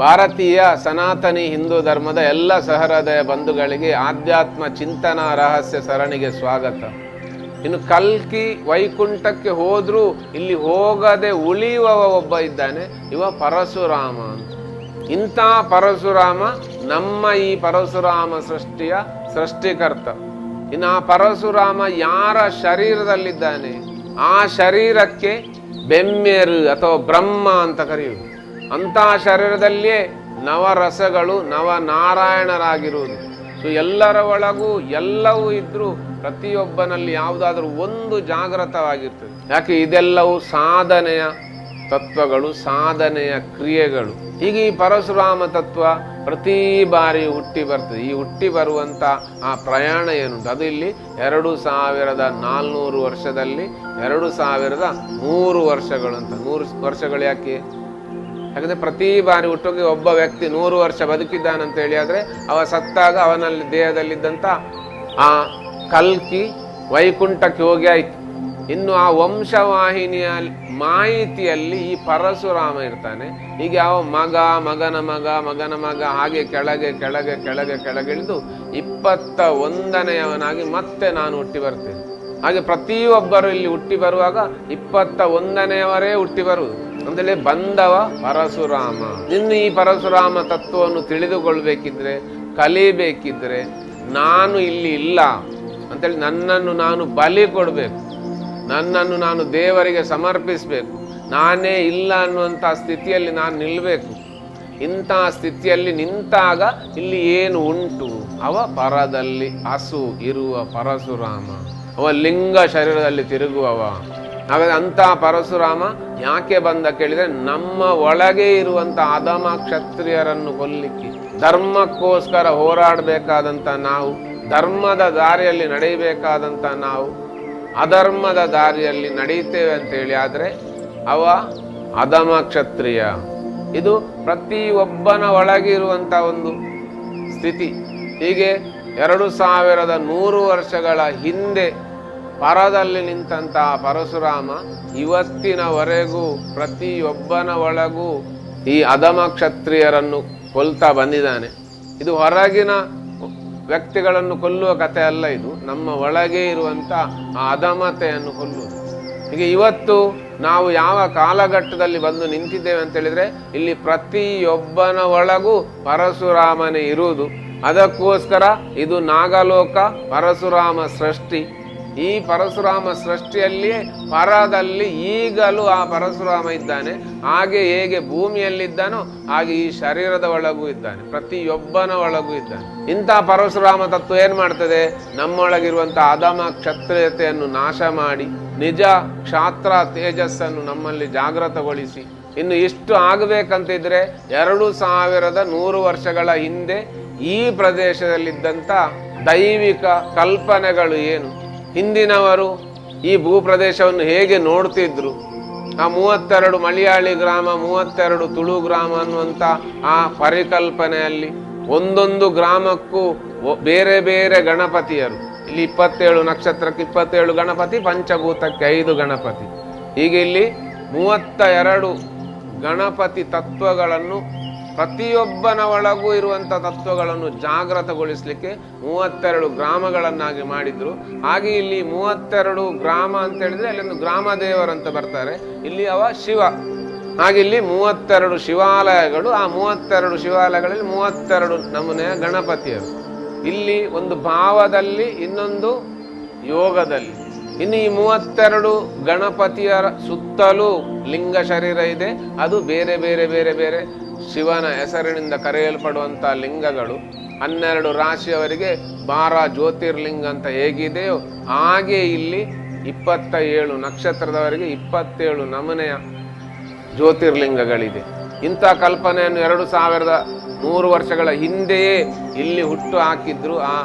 ಭಾರತೀಯ ಸನಾತನಿ ಹಿಂದೂ ಧರ್ಮದ ಎಲ್ಲ ಸಹೃದಯ ಬಂಧುಗಳಿಗೆ ಆಧ್ಯಾತ್ಮ ಚಿಂತನಾ ರಹಸ್ಯ ಸರಣಿಗೆ ಸ್ವಾಗತ. ಇನ್ನು ಕಲ್ಕಿ ವೈಕುಂಠಕ್ಕೆ ಹೋದರೂ ಇಲ್ಲಿ ಹೋಗದೆ ಉಳಿಯುವ ಒಬ್ಬ ಇದ್ದಾನೆ, ಇವ ಪರಶುರಾಮ ಇಂಥ ಪರಶುರಾಮ ನಮ್ಮ ಈ ಪರಶುರಾಮ ಸೃಷ್ಟಿಯ ಸೃಷ್ಟಿಕರ್ತ. ಇನ್ನು ಆ ಪರಶುರಾಮ ಯಾರ ಶರೀರದಲ್ಲಿದ್ದಾನೆ? ಆ ಶರೀರಕ್ಕೆ ಬೆಮ್ಮೆರು ಅಥವಾ ಬ್ರಹ್ಮ ಅಂತ ಕರೆಯುವುದು. ಅಂತಹ ಶರೀರದಲ್ಲಿಯೇ ನವರಸಗಳು ನವನಾರಾಯಣರಾಗಿರುವುದು. ಸೊ ಎಲ್ಲರ ಒಳಗೂ ಎಲ್ಲವೂ ಇದ್ರೂ ಪ್ರತಿಯೊಬ್ಬನಲ್ಲಿ ಯಾವುದಾದ್ರೂ ಒಂದು ಜಾಗೃತವಾಗಿರ್ತದೆ ಯಾಕೆ? ಇದೆಲ್ಲವೂ ಸಾಧನೆಯ ತತ್ವಗಳು, ಸಾಧನೆಯ ಕ್ರಿಯೆಗಳು. ಈಗ ಈ ಪರಶುರಾಮ ತತ್ವ ಪ್ರತಿ ಬಾರಿ ಹುಟ್ಟಿ ಬರ್ತದೆ. ಈ ಹುಟ್ಟಿ ಬರುವಂತ ಆ ಪ್ರಯಾಣ ಏನುಂಟು? ಅದು ಇಲ್ಲಿ ಎರಡು ಸಾವಿರದ ನಾಲ್ನೂರು ವರ್ಷದಲ್ಲಿ ಎರಡು ಸಾವಿರದ ನೂರು ವರ್ಷಗಳು ಅಂತ ಮೂರು ವರ್ಷಗಳು ಯಾಕೆ? ಯಾಕಂದ್ರೆ ಪ್ರತಿ ಬಾರಿ ಹುಟ್ಟೋಗಿ ಒಬ್ಬ ವ್ಯಕ್ತಿ ನೂರು ವರ್ಷ ಬದುಕಿದ್ದಾನಂತ ಹೇಳಿ ಆದ್ರೆ ಅವ ಸತ್ತಾಗ ಅವನಲ್ಲಿ ದೇಹದಲ್ಲಿದ್ದಂಥ ಆ ಕಲ್ಕಿ ವೈಕುಂಠಕ್ಕೆ ಹೋಗಿ ಆಯ್ತು. ಇನ್ನು ಆ ವಂಶವಾಹಿನಿಯ ಮಾಹಿತಿಯಲ್ಲಿ ಈ ಪರಶುರಾಮ ಇರ್ತಾನೆ. ಈಗ ಯಾವ ಮಗ, ಮಗನ ಮಗ ಮಗನ ಮಗ ಹಾಗೆ ಕೆಳಗೆ ಕೆಳಗೆ ಕೆಳಗೆ ಕೆಳಗಿಳಿದು ಇಪ್ಪತ್ತ ಒಂದನೆಯವನಾಗಿ ಮತ್ತೆ ನಾನು ಹುಟ್ಟಿ ಬರ್ತೇನೆ. ಹಾಗೆ ಪ್ರತಿಯೊಬ್ಬರು ಇಲ್ಲಿ ಹುಟ್ಟಿ ಬರುವಾಗ ಇಪ್ಪತ್ತ ಒಂದನೆಯವರೇ ಹುಟ್ಟಿ ಬರುವುದು. ಅಂದ್ರೆ ಬಂದವ ಪರಶುರಾಮ. ನಿನ್ನ ಈ ಪರಶುರಾಮ ತತ್ವವನ್ನು ತಿಳಿದುಕೊಳ್ಬೇಕಿದ್ರೆ, ಕಲಿಬೇಕಿದ್ರೆ ನಾನು ಇಲ್ಲಿ ಇಲ್ಲ. ಅಂತೇಳಿ ನನ್ನನ್ನು ನಾನು ಬಲಿ ಕೊಡಬೇಕು. ನನ್ನನ್ನು ನಾನು ದೇವರಿಗೆ ಸಮರ್ಪಿಸಬೇಕು. ನಾನೇ ಇಲ್ಲ ಅನ್ನುವಂಥ ಸ್ಥಿತಿಯಲ್ಲಿ ನಾನು ನಿಲ್ಲಬೇಕು ಇಂಥ ಸ್ಥಿತಿಯಲ್ಲಿ ನಿಂತಾಗ ಇಲ್ಲಿ ಏನು ಉಂಟು? ಅವ ಪರದಲ್ಲಿ ಹಸು ಇರುವ ಪರಶುರಾಮ. ಅವ ಲಿಂಗ ಶರೀರದಲ್ಲಿ ತಿರುಗುವವ. ಹಾಗಾದ್ರೆ ಅಂತಹ ಪರಶುರಾಮ ಯಾಕೆ ಬಂದ ಕೇಳಿದ್ರೆ, ನಮ್ಮ ಒಳಗೆ ಇರುವಂತ ಅಧಮ ಕ್ಷತ್ರಿಯರನ್ನು ಕೊಲ್ಲಿಕ್ಕೆ. ಧರ್ಮಕ್ಕೋಸ್ಕರ ಹೋರಾಡಬೇಕಾದಂತ ನಾವು, ಧರ್ಮದ ದಾರಿಯಲ್ಲಿ ನಡೆಯಬೇಕಾದಂತ ನಾವು, ಅಧರ್ಮದ ದಾರಿಯಲ್ಲಿ ನಡೆಯುತ್ತೇವೆ ಅಂತ ಹೇಳಿ ಆದ್ರೆ, ಅವ ಅಧಮ ಕ್ಷತ್ರಿಯ ಇದು ಪ್ರತಿಯೊಬ್ಬನ ಒಳಗೆ ಇರುವಂತ ಒಂದು ಸ್ಥಿತಿ. ಹೀಗೆ ಎರಡು ಸಾವಿರದ ನೂರು ವರ್ಷಗಳ ಹಿಂದೆ ಪರದಲ್ಲಿ ನಿಂತಹ ಪರಶುರಾಮ ಇವತ್ತಿನವರೆಗೂ ಪ್ರತಿಯೊಬ್ಬನ ಒಳಗೂ ಈ ಅಧಮ ಕ್ಷತ್ರಿಯರನ್ನು ಕೊಲ್ತಾ ಬಂದಿದ್ದಾನೆ. ಇದು ಹೊರಗಿನ ವ್ಯಕ್ತಿಗಳನ್ನು ಕೊಲ್ಲುವ ಕಥೆ ಅಲ್ಲ ಇದು. ನಮ್ಮ ಒಳಗೆ ಇರುವಂತ ಆ ಅಧಮತೆಯನ್ನು ಕೊಲ್ಲುವುದು. ಹೀಗೆ ಇವತ್ತು ನಾವು ಯಾವ ಕಾಲಘಟ್ಟದಲ್ಲಿ ಬಂದು ನಿಂತಿದ್ದೇವೆ ಅಂತ ಹೇಳಿದ್ರೆ, ಇಲ್ಲಿ ಪ್ರತಿಯೊಬ್ಬನ ಒಳಗೂ ಪರಶುರಾಮನೇ ಇರುವುದು. ಅದಕ್ಕೋಸ್ಕರ ಇದು ನಾಗಲೋಕ, ಪರಶುರಾಮ ಸೃಷ್ಟಿ ಈ ಪರಶುರಾಮ ಸೃಷ್ಟಿಯಲ್ಲಿ ಪರದಲ್ಲಿ ಈಗಲೂ ಆ ಪರಶುರಾಮ ಇದ್ದಾನೆ. ಹಾಗೆ ಹೇಗೆ ಭೂಮಿಯಲ್ಲಿದ್ದಾನೋ ಹಾಗೆ ಈ ಶರೀರದ ಒಳಗೂ ಇದ್ದಾನೆ. ಪ್ರತಿಯೊಬ್ಬನ ಒಳಗೂ ಇದ್ದಾನೆ. ಇಂಥ ಪರಶುರಾಮ ತತ್ವ ಏನು ಮಾಡ್ತದೆ? ನಮ್ಮೊಳಗಿರುವಂಥ ಅಧಮ ಕ್ಷತ್ರಿಯತೆಯನ್ನು ನಾಶ ಮಾಡಿ, ನಿಜ ಕ್ಷಾತ್ರ ತೇಜಸ್ಸನ್ನು ನಮ್ಮಲ್ಲಿ ಜಾಗೃತಗೊಳಿಸಿ. ಇನ್ನು ಇಷ್ಟು ಆಗಬೇಕಂತಿದ್ರೆ ಎರಡು ಸಾವಿರದ ನೂರು ವರ್ಷಗಳ ಹಿಂದೆ ಈ ಪ್ರದೇಶದಲ್ಲಿದ್ದಂಥ ದೈವಿಕ ಕಲ್ಪನೆಗಳು ಏನು? ಹಿಂದಿನವರು ಈ ಭೂಪ್ರದೇಶವನ್ನು ಹೇಗೆ ನೋಡ್ತಿದ್ರು? ಆ ಮೂವತ್ತೆರಡು ಮಲಯಾಳಿ ಗ್ರಾಮ, ಮೂವತ್ತೆರಡು ತುಳು ಗ್ರಾಮ ಅನ್ನುವಂಥ ಆ ಪರಿಕಲ್ಪನೆಯಲ್ಲಿ ಒಂದೊಂದು ಗ್ರಾಮಕ್ಕೂ ಬೇರೆ ಬೇರೆ ಗಣಪತಿಯರು. ಇಲ್ಲಿ ಇಪ್ಪತ್ತೇಳು ನಕ್ಷತ್ರಕ್ಕೆ ಇಪ್ಪತ್ತೇಳು ಗಣಪತಿ, ಪಂಚಭೂತಕ್ಕೆ ಐದು ಗಣಪತಿ. ಹೀಗೆ ಇಲ್ಲಿ ಮೂವತ್ತ ಎರಡು ಗಣಪತಿ ತತ್ವಗಳನ್ನು ಪ್ರತಿಯೊಬ್ಬನ ಒಳಗೂ ಇರುವಂಥ ತತ್ವಗಳನ್ನು ಜಾಗೃತಗೊಳಿಸಲಿಕ್ಕೆ ಮೂವತ್ತೆರಡು ಗ್ರಾಮಗಳನ್ನಾಗಿ ಮಾಡಿದ್ರು. ಹಾಗೆ ಇಲ್ಲಿ ಮೂವತ್ತೆರಡು ಗ್ರಾಮ ಅಂತ ಹೇಳಿದ್ರೆ ಅಲ್ಲೊಂದು ಗ್ರಾಮ ಅಂತ ಬರ್ತಾರೆ. ಇಲ್ಲಿ ಅವ ಶಿವ. ಹಾಗೆ ಇಲ್ಲಿ ಮೂವತ್ತೆರಡು ಶಿವಾಲಯಗಳು, ಆ ಮೂವತ್ತೆರಡು ಶಿವಾಲಯಗಳಲ್ಲಿ ಮೂವತ್ತೆರಡು ನಮೂನೆಯ ಗಣಪತಿಯರು. ಇಲ್ಲಿ ಒಂದು ಭಾವದಲ್ಲಿ ಇನ್ನೊಂದು ಯೋಗದಲ್ಲಿ. ಇನ್ನು ಈ ಮೂವತ್ತೆರಡು ಗಣಪತಿಯರ ಸುತ್ತಲೂ ಲಿಂಗ ಶರೀರ ಇದೆ. ಅದು ಬೇರೆ ಬೇರೆ ಬೇರೆ ಬೇರೆ ಶಿವನ ಹೆಸರಿನಿಂದ ಕರೆಯಲ್ಪಡುವಂಥ ಲಿಂಗಗಳು. ಹನ್ನೆರಡು ರಾಶಿಯವರಿಗೆ ಬಾರ ಜ್ಯೋತಿರ್ಲಿಂಗ ಅಂತ ಹೇಗಿದೆಯೋ ಹಾಗೆ ಇಲ್ಲಿ ಇಪ್ಪತ್ತ ಏಳು ನಕ್ಷತ್ರದವರೆಗೆ ಇಪ್ಪತ್ತೇಳು ನಮೂನೆಯ ಜ್ಯೋತಿರ್ಲಿಂಗಗಳಿದೆ. ಇಂಥ ಕಲ್ಪನೆಯನ್ನು ಎರಡು ಸಾವಿರದ ನೂರು ವರ್ಷಗಳ ಹಿಂದೆಯೇ ಇಲ್ಲಿ ಹುಟ್ಟು ಹಾಕಿದ್ರು ಆ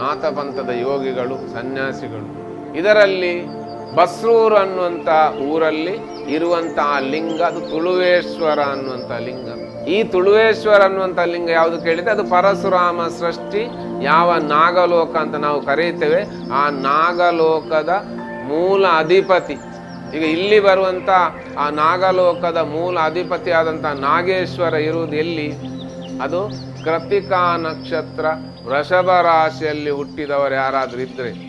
ನಾಥಪಂಥದ ಯೋಗಿಗಳು, ಸನ್ಯಾಸಿಗಳು. ಇದರಲ್ಲಿ ಬಸ್ರೂರು ಅನ್ನುವಂಥ ಊರಲ್ಲಿ ಇರುವಂತಹ ಲಿಂಗ, ಅದು ತುಳುವೇಶ್ವರ ಅನ್ನುವಂಥ ಲಿಂಗ. ಈ ತುಳುವೇಶ್ವರ ಅನ್ನುವಂಥ ಲಿಂಗ ಯಾವುದು ಕೇಳಿದ್ರೆ ಅದು ಪರಶುರಾಮ ಸೃಷ್ಟಿ, ಯಾವ ನಾಗಲೋಕ ಅಂತ ನಾವು ಕರೆಯುತ್ತೇವೆ ಆ ನಾಗಲೋಕದ ಮೂಲ ಅಧಿಪತಿ. ಈಗ ಇಲ್ಲಿ ಬರುವಂಥ ಆ ನಾಗಲೋಕದ ಮೂಲ ಅಧಿಪತಿ ಆದಂಥ ನಾಗೇಶ್ವರ ಇರುವುದು ಎಲ್ಲಿ? ಅದು ಕೃತಿಕಾ ನಕ್ಷತ್ರ ವೃಷಭ ರಾಶಿಯಲ್ಲಿ ಹುಟ್ಟಿದವರು ಯಾರಾದರೂ ಇದ್ರೆ.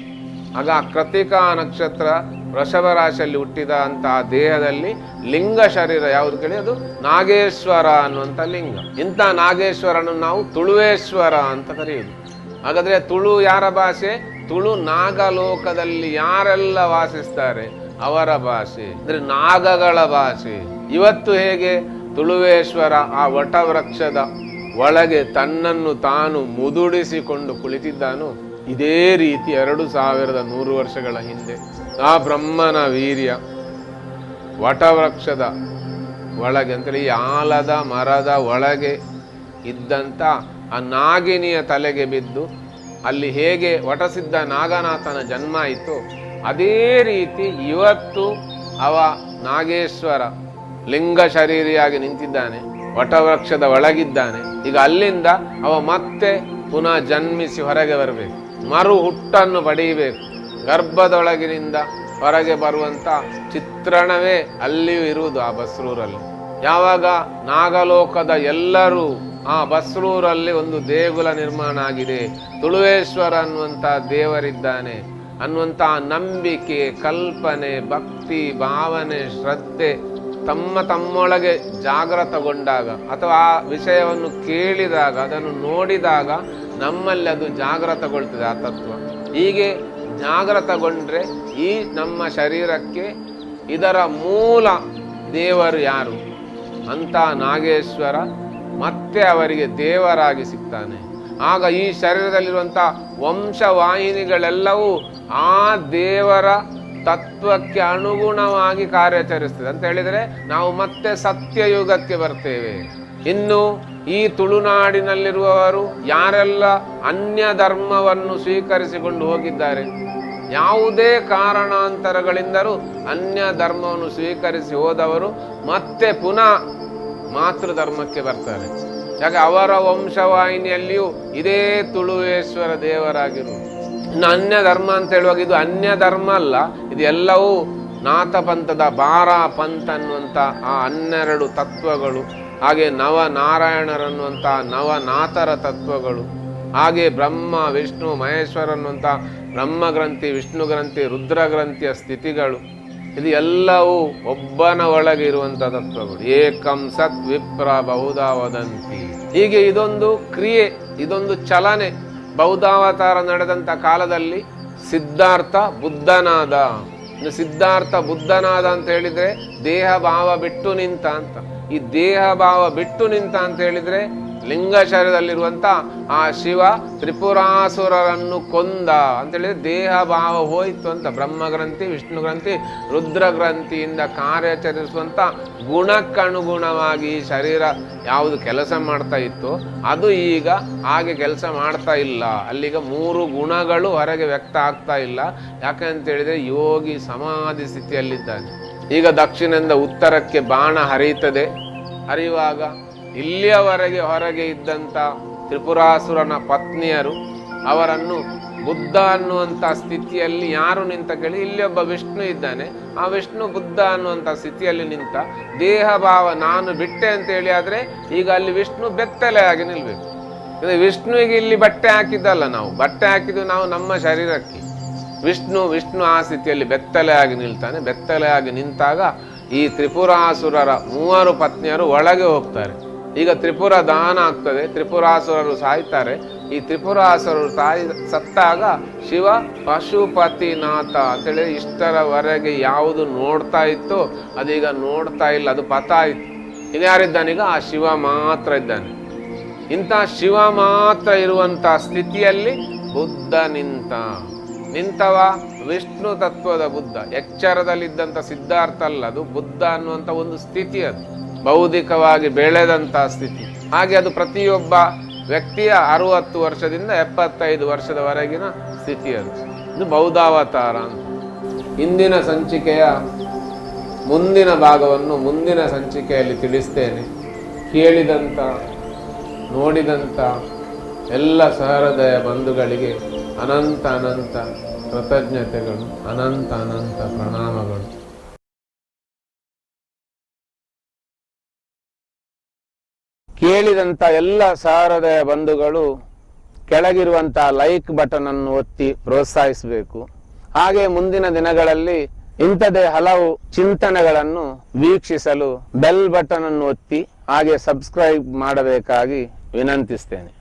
ಆಗ ಕೃತಿಕಾ ನಕ್ಷತ್ರ ವೃಷಭ ರಾಶಿಯಲ್ಲಿ ಹುಟ್ಟಿದ ಅಂತಹ ದೇಹದಲ್ಲಿ ಲಿಂಗ ಶರೀರ ಯಾವುದು ಕೇಳಿ? ಅದು ನಾಗೇಶ್ವರ ಅನ್ನುವಂಥ ಲಿಂಗ. ಇಂಥ ನಾಗೇಶ್ವರನ ನಾವು ತುಳುವೇಶ್ವರ ಅಂತ ಕರೆಯುವುದು ಹಾಗಾದ್ರೆ ತುಳು ಯಾರ ಭಾಷೆ? ತುಳು ನಾಗಲೋಕದಲ್ಲಿ ಯಾರೆಲ್ಲ ವಾಸಿಸ್ತಾರೆ? ಅವರ ಭಾಷೆ. ಅಂದ್ರೆ ನಾಗಗಳ ಭಾಷೆ. ಇವತ್ತು ಹೇಗೆ? ತುಳುವೇಶ್ವರ ಆ ವಟವೃಕ್ಷದ ಒಳಗೆ ತನ್ನನ್ನು ತಾನು ಮುದುಡಿಸಿಕೊಂಡು ಕುಳಿತಿದ್ದಾನು ಇದೇ ರೀತಿ ಎರಡು ಸಾವಿರದ ನೂರು ವರ್ಷಗಳ ಹಿಂದೆ ಆ ಬ್ರಹ್ಮನ ವೀರ್ಯ ವಟವೃಕ್ಷದ ಒಳಗೆ ಅಂತೇಳಿ ಈ ಆಲದ ಮರದ ಒಳಗೆ ಇದ್ದಂಥ ಆ ನಾಗಿನಿಯ ತಲೆಗೆ ಬಿದ್ದು ಅಲ್ಲಿ ಹೇಗೆ ವಟಸಿದ್ಧ ನಾಗನಾಥನ ಜನ್ಮ ಆಯಿತು, ಅದೇ ರೀತಿ ಇವತ್ತು ಅವ ನಾಗೇಶ್ವರ ಲಿಂಗ ಶರೀರಿಯಾಗಿ ನಿಂತಿದ್ದಾನೆ, ವಟವೃಕ್ಷದ ಒಳಗಿದ್ದಾನೆ. ಈಗ ಅಲ್ಲಿಂದ ಅವ ಮತ್ತೆ ಪುನಃ ಜನ್ಮಿಸಿ ಹೊರಗೆ ಬರಬೇಕು. ಮರು ಹುಟ್ಟನ್ನು ಪಡೆಯಬೇಕು. ಗರ್ಭದೊಳಗಿನಿಂದ ಹೊರಗೆ ಬರುವಂತ ಚಿತ್ರಣವೇ ಅಲ್ಲಿಯೂ ಇರುವುದು ಆ ಬಸ್ರೂರಲ್ಲಿ. ಯಾವಾಗ ನಾಗಲೋಕದ ಎಲ್ಲರೂ ಆ ಬಸ್ರೂರಲ್ಲಿ ಒಂದು ದೇಗುಲ ನಿರ್ಮಾಣ ಆಗಿದೆ. ತುಳುವೇಶ್ವರ ಅನ್ನುವಂಥ ದೇವರಿದ್ದಾನೆ. ಅನ್ನುವಂಥ ನಂಬಿಕೆ, ಕಲ್ಪನೆ, ಭಕ್ತಿ, ಭಾವನೆ, ಶ್ರದ್ಧೆ ತಮ್ಮ ತಮ್ಮೊಳಗೆ ಜಾಗೃತಗೊಂಡಾಗ ಅಥವಾ ಆ ವಿಷಯವನ್ನು ಕೇಳಿದಾಗ, ಅದನ್ನು ನೋಡಿದಾಗ ನಮ್ಮಲ್ಲಿ ಅದು ಜಾಗೃತಗೊಳ್ತದೆ ಆ ತತ್ವ. ಹೀಗೆ ಜಾಗೃತಗೊಂಡ್ರೆ ಈ ನಮ್ಮ ಶರೀರಕ್ಕೆ ಇದರ ಮೂಲ ದೇವರು ಯಾರು? ಅಂತ ನಾಗೇಶ್ವರ ಮತ್ತೆ ಅವರಿಗೆ ದೇವರಾಗಿ ಸಿಗ್ತಾನೆ. ಆಗ ಈ ಶರೀರದಲ್ಲಿರುವಂಥ ವಂಶವಾಹಿನಿಗಳೆಲ್ಲವೂ ಆ ದೇವರ ತತ್ವಕ್ಕೆ ಅನುಗುಣವಾಗಿ ಕಾರ್ಯಾಚರಿಸ್ತದೆ. ಅಂತ ಹೇಳಿದರೆ ನಾವು ಮತ್ತೆ ಸತ್ಯಯುಗಕ್ಕೆ ಬರ್ತೇವೆ. ಇನ್ನು ಈ ತುಳುನಾಡಿನಲ್ಲಿರುವವರು ಯಾರೆಲ್ಲ ಅನ್ಯ ಧರ್ಮವನ್ನು ಸ್ವೀಕರಿಸಿಕೊಂಡು ಹೋಗಿದ್ದಾರೆ, ಯಾವುದೇ ಕಾರಣಾಂತರಗಳಿಂದಲೂ ಅನ್ಯ ಧರ್ಮವನ್ನು ಸ್ವೀಕರಿಸಿ ಹೋದವರು ಮತ್ತೆ ಪುನಃ ಮಾತೃ ಧರ್ಮಕ್ಕೆ ಬರ್ತಾರೆ. ಯಾಕೆ ಅವರ ವಂಶವಾಹಿನಿಯಲ್ಲಿಯೂ ಇದೇ ತುಳುವೇಶ್ವರ ದೇವರಾಗಿರು. ಇನ್ನು ಅನ್ಯ ಧರ್ಮ ಅಂತ ಹೇಳುವಾಗ ಇದು ಅನ್ಯ ಧರ್ಮ ಅಲ್ಲ, ಇದು ಎಲ್ಲವೂ ನಾಥ ಪಂಥದ ಬಾರ ಪಂಥ ಅನ್ನುವಂಥ ಆ ಹನ್ನೆರಡು ತತ್ವಗಳು. ಹಾಗೆ ನವ ನಾರಾಯಣರನ್ನುವಂಥ ನವನಾಥರ ತತ್ವಗಳು, ಹಾಗೆ ಬ್ರಹ್ಮ, ವಿಷ್ಣು ಮಹೇಶ್ವರ ಅನ್ನುವಂಥ ಬ್ರಹ್ಮ ಗ್ರಂಥಿ ವಿಷ್ಣು ಗ್ರಂಥಿ ರುದ್ರ ಗ್ರಂಥಿಯ ಸ್ಥಿತಿಗಳು, ಇದು ಎಲ್ಲವೂ ಒಬ್ಬನ ಒಳಗೆ ಇರುವಂಥ ತತ್ವಗಳು. ಏಕಂ ಸತ್ ವಿಪ್ರ ಬಹುಧಾ ವದಂತಿ. ಹೀಗೆ ಇದೊಂದು ಕ್ರಿಯೆ, ಇದೊಂದು ಚಲನೆ. ಬೌದ್ಧಾವತಾರ ನಡೆದಂಥ ಕಾಲದಲ್ಲಿ ಸಿದ್ಧಾರ್ಥ ಬುದ್ಧನಾದ. ಸಿದ್ಧಾರ್ಥ ಬುದ್ಧನಾದ ಅಂತ ಹೇಳಿದರೆ ದೇಹ ಭಾವ ಬಿಟ್ಟು ನಿಂತ ಅಂತ. ಈ ದೇಹ ಭಾವ ಬಿಟ್ಟು ನಿಂತ ಅಂತ ಹೇಳಿದ್ರೆ ಲಿಂಗ ಶರೀರದಲ್ಲಿರುವಂತ ಆ ಶಿವ ತ್ರಿಪುರಾಸುರರನ್ನು ಕೊಂದ ಅಂತ ಹೇಳಿದ್ರೆ ದೇಹ ಭಾವ ಹೋಯಿತು ಅಂತ ಬ್ರಹ್ಮ ಗ್ರಂಥಿ, ವಿಷ್ಣು ಗ್ರಂಥಿ, ರುದ್ರ ಗ್ರಂಥಿಯಿಂದ ಕಾರ್ಯಾಚರಿಸುವಂತ ಗುಣಕ್ಕನುಗುಣವಾಗಿ ಈ ಶರೀರ ಯಾವುದು ಕೆಲಸ ಮಾಡ್ತಾ ಇತ್ತು. ಅದು ಈಗ ಹಾಗೆ ಕೆಲಸ ಮಾಡ್ತಾ ಇಲ್ಲ. ಅಲ್ಲಿಗ ಮೂರು ಗುಣಗಳು ಹೊರಗೆ ವ್ಯಕ್ತ ಆಗ್ತಾ ಇಲ್ಲ. ಯಾಕಂತ ಹೇಳಿದ್ರೆ ಯೋಗಿ ಸಮಾಧಿ ಸ್ಥಿತಿಯಲ್ಲಿದ್ದಾನೆ. ಈಗ ದಕ್ಷಿಣದಿಂದ ಉತ್ತರಕ್ಕೆ ಬಾಣ ಹರಿಯುತ್ತದೆ. ಹರಿಯುವಾಗ ಇಲ್ಲಿಯವರೆಗೆ ಹೊರಗೆ ಇದ್ದಂಥ ತ್ರಿಪುರಾಸುರನ ಪತ್ನಿಯರು ಅವರನ್ನು ಬುದ್ಧ ಅನ್ನುವಂಥ ಸ್ಥಿತಿಯಲ್ಲಿ ಯಾರು ನಿಂತ ಕೇಳಿ ಇಲ್ಲಿ ಒಬ್ಬ ವಿಷ್ಣು ಇದ್ದಾನೆ. ಆ ವಿಷ್ಣು ಬುದ್ಧ ಅನ್ನುವಂಥ ಸ್ಥಿತಿಯಲ್ಲಿ ನಿಂತ ದೇಹ ಭಾವ ನಾನು ಬಿಟ್ಟೆ ಅಂತ ಹೇಳಿ ಆದ್ರೆ ಈಗ ಅಲ್ಲಿ ವಿಷ್ಣು ಬೆತ್ತಲೆಯಾಗಿ ನಿಲ್ಬೇಕು. ಅಂದರೆ ವಿಷ್ಣುವಿಗೆ ಇಲ್ಲಿ ಬಟ್ಟೆ ಹಾಕಿದ್ದಲ್ಲ ನಾವು. ಬಟ್ಟೆ ಹಾಕಿದ್ದು ನಾವು ನಮ್ಮ ಶರೀರಕ್ಕೆ. ವಿಷ್ಣು ವಿಷ್ಣು ಆ ಸ್ಥಿತಿಯಲ್ಲಿ ಬೆತ್ತಲೆಯಾಗಿ ನಿಲ್ತಾನೆ. ಬೆತ್ತಲೆಯಾಗಿ ನಿಂತಾಗ ಈ ತ್ರಿಪುರಾಸುರರ ಮೂವರು ಪತ್ನಿಯರು ಒಳಗೆ ಹೋಗ್ತಾರೆ. ಈಗ ತ್ರಿಪುರ ದಾನ ಆಗ್ತದೆ, ತ್ರಿಪುರಾಸುರರು ಸಾಯ್ತಾರೆ. ಈ ತ್ರಿಪುರಾಸುರರು ಸಾಯಿ, ಸತ್ತಾಗ ಶಿವ ಪಶುಪತಿನಾಥ ಅಂತೇಳಿ ಇಷ್ಟರವರೆಗೆ ಯಾವುದು ನೋಡ್ತಾ ಇತ್ತು, ಅದೀಗ ನೋಡ್ತಾ ಇಲ್ಲ, ಅದು ಪತ ಇತ್ತು ಇನ್ಯಾರಿದ್ದಾನೀಗ ಆ ಶಿವ ಮಾತ್ರ ಇದ್ದಾನೆ. ಇಂಥ ಶಿವ ಮಾತ್ರ ಇರುವಂಥ ಸ್ಥಿತಿಯಲ್ಲಿ ಬುದ್ಧ ನಿಂತ ನಿಂತವ ವಿಷ್ಣು ತತ್ವದ ಬುದ್ಧ. ಎಚ್ಚರದಲ್ಲಿದ್ದಂಥ ಸಿದ್ಧಾರ್ಥ ಅಲ್ಲ ಅದು, ಬುದ್ಧ ಅನ್ನುವಂಥ ಒಂದು ಸ್ಥಿತಿ ಅದು. ಬೌದ್ಧಿಕವಾಗಿ ಬೆಳೆದಂಥ ಸ್ಥಿತಿ. ಹಾಗೆ ಅದು ಪ್ರತಿಯೊಬ್ಬ ವ್ಯಕ್ತಿಯ ಅರುವತ್ತು ವರ್ಷದಿಂದ ಎಪ್ಪತ್ತೈದು ವರ್ಷದವರೆಗಿನ ಸ್ಥಿತಿ ಅದು. ಇದು ಬೌದ್ಧಾವತಾರ ಅಂತ. ಇಂದಿನ ಸಂಚಿಕೆಯ ಮುಂದಿನ ಭಾಗವನ್ನು ಮುಂದಿನ ಸಂಚಿಕೆಯಲ್ಲಿ ತಿಳಿಸ್ತೇನೆ. ಕೇಳಿದಂಥ ನೋಡಿದಂಥ ಎಲ್ಲ ಸಹೃದಯ ಬಂಧುಗಳಿಗೆ ಅನಂತ ಅನಂತ ಕೃತಜ್ಞತೆಗಳು ಅನಂತ ಅನಂತ ಪ್ರಣಾಮಗಳು. ಕೇಳಿದಂಥ ಎಲ್ಲ ಸಾರದ ಬಂಧುಗಳು ಕೆಳಗಿರುವಂತಹ ಲೈಕ್ ಬಟನ್ ಅನ್ನು ಒತ್ತಿ ಪ್ರೋತ್ಸಾಹಿಸಬೇಕು. ಹಾಗೆ ಮುಂದಿನ ದಿನಗಳಲ್ಲಿ ಇಂಥದೇ ಹಲವು ಚಿಂತನೆಗಳನ್ನು ವೀಕ್ಷಿಸಲು ಬೆಲ್ ಬಟನ್ ಅನ್ನು ಒತ್ತಿ ಹಾಗೆ ಸಬ್ಸ್ಕ್ರೈಬ್ ಮಾಡಬೇಕಾಗಿ ವಿನಂತಿಸ್ತೇನೆ.